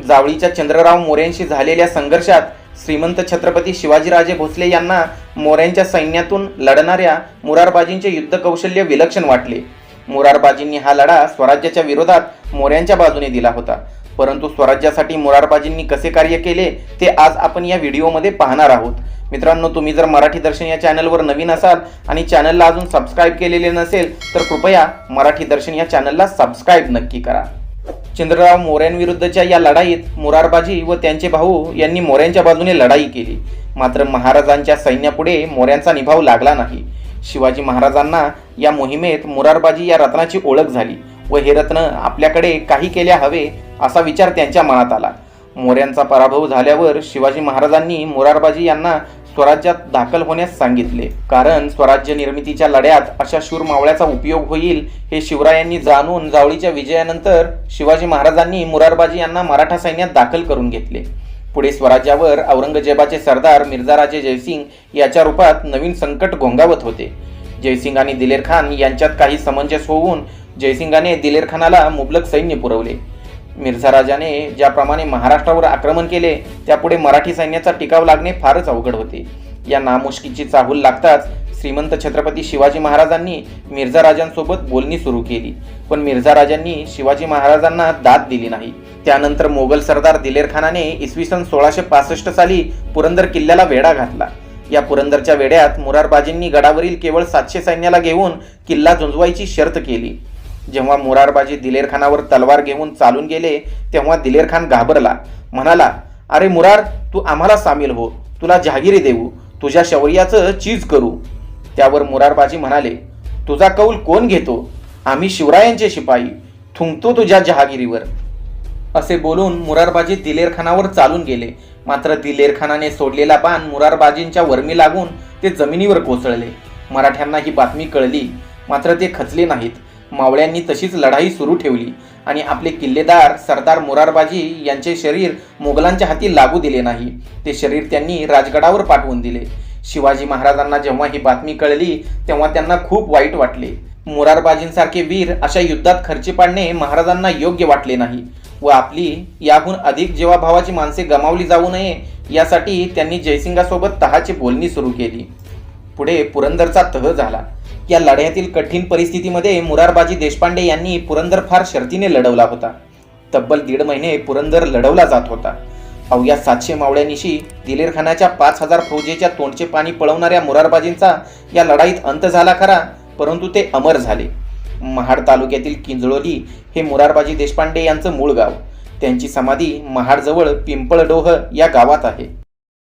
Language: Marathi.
जावळीच्या चंद्रराव मोऱ्यांशी झालेल्या संघर्षात श्रीमंत छत्रपती शिवाजीराजे भोसले यांना मोऱ्यांच्या सैन्यातून लढणाऱ्या मुरारबाजींचे युद्ध कौशल्य विलक्षण वाटले. मुरारबाजींनी हा लढा स्वराज्याच्या विरोधात मोऱ्यांच्या बाजूने दिला होता. परंतु स्वराज्यासाठी मुरारबाजींनी कसे कार्य केले ते आज आपण या व्हिडिओमध्ये पाहणार आहोत. मित्रांनो तुम्ही जर मराठी दर्शन या चॅनलवर नवीन असाल आणि चॅनलला अजून सबस्क्राईब केलेले नसेल तर कृपया मराठी दर्शन या चॅनलला सबस्क्राईब नक्की करा. चंद्रराव मोऱ्यांविरुद्धच्या या लढाईत मुरारबाजी व त्यांचे भाऊ यांनी मोऱ्यांच्या बाजूने लढाई केली. मात्र महाराजांच्या सैन्यापुढे मोऱ्यांचा निभाव लागला नाही. शिवाजी महाराजांना या मोहिमेत मुरारबाजी या रत्नाची ओळख झाली व हे रत्न आपल्याकडे काही केल्या हवे असा विचार त्यांच्या मनात आला. मोऱ्यांचा पराभव झाल्यावर शिवाजी महाराजांनी मोरारबाजी यांना स्वराज्यात दाखल होण्यास सांगितले. कारण स्वराज्य निर्मितीच्या लढ्यात अशा शूर मावळ्याचा उपयोग होईल हे शिवरायांनी जाणून जावळीच्या विजयानंतर शिवाजी महाराजांनी मुरारबाजी यांना मराठा सैन्यात दाखल करून घेतले. पुढे स्वराज्यावर औरंगजेबाचे सरदार मिर्झाराजे जयसिंग याच्या रूपात नवीन संकट घोंगावत होते. जयसिंग आणि दिलेर खान यांच्यात काही समंजस होऊन जयसिंगाने दिलेर खानाला मुबलक सैन्य पुरवले. मिर्झा राजाने ज्याप्रमाणे महाराष्ट्रावर आक्रमण केले त्यापुढे मराठी सैन्याचा टिकाव लागणे फारच अवघड होते. या नामुष्कीची चाहूल लागताच श्रीमंत छत्रपती शिवाजी महाराजांनी मिर्झा राजांसोबत बोलणी सुरू केली. पण मिर्झा राजांनी शिवाजी महाराजांना दाद दिली नाही. त्यानंतर मोगल सरदार दिलेर खानाने इसवी सन सोळाशे पासष्ट साली पुरंदर किल्ल्याला वेढा घातला. या पुरंदरच्या वेड्यात मुरारबाजींनी गडावरील केवळ सातशे सैन्याला घेऊन किल्ला झुंजवायची शर्त केली. जेव्हा मुरारबाजी दिलेरखानावर तलवार घेऊन चालून गेले तेव्हा दिलेरखान घाबरला. म्हणाला अरे मुरार तू आम्हाला सामील हो. तुला जहागिरी देऊ. तुझ्या शौर्याचं चीज करू. त्यावर मुरारबाजी म्हणाले तुझा कौल कोण घेतो? आम्ही शिवरायांचे शिपाई. थुंकतो तुझ्या जहागिरीवर. असे बोलून मुरारबाजी दिलेरखानावर चालून गेले. मात्र दिलेरखानाने सोडलेला बाण मुरारबाजींच्या वर्मी लागून ते जमिनीवर कोसळले. मराठ्यांना ही बातमी कळली. मात्र ते खचले नाहीत. मावळ्यांनी तशीच लढाई सुरू ठेवली आणि आपले किल्लेदार सरदार मुरारबाजी यांचे शरीर मोगलांच्या हाती लागू दिले नाही. ते शरीर त्यांनी राजगडावर पाठवून दिले. शिवाजी महाराजांना जेव्हा ही बातमी कळली तेव्हा त्यांना खूप वाईट वाटले. मुरारबाजींसारखे वीर अशा युद्धात खर्ची पाडणे महाराजांना योग्य वाटले नाही व आपली याहून अधिक जीवाभावाची माणसे गमावली जाऊ नये यासाठी त्यांनी जयसिंगासोबत तहाची बोलणी सुरू केली. पुढे पुरंदरचा तह झाला. या लढ्यातील कठीण परिस्थितीमध्ये मुरारबाजी देशपांडे यांनी पुरंदर फार शर्तीने लढवला होता. तब्बल दीड महिने पुरंदर लढवला जात होता. अवघ्या सातशे मावळ्यांनिशी दिलेरखानाच्या पाच हजार फौजेच्या तोंडचे पाणी पळवणाऱ्या मुरारबाजींचा या लढाईत अंत झाला खरा परंतु ते अमर झाले. महाड तालुक्यातील किंजळोली हे मुरारबाजी देशपांडे यांचं मूळ गाव. त्यांची समाधी महाडजवळ पिंपळडोह या गावात आहे.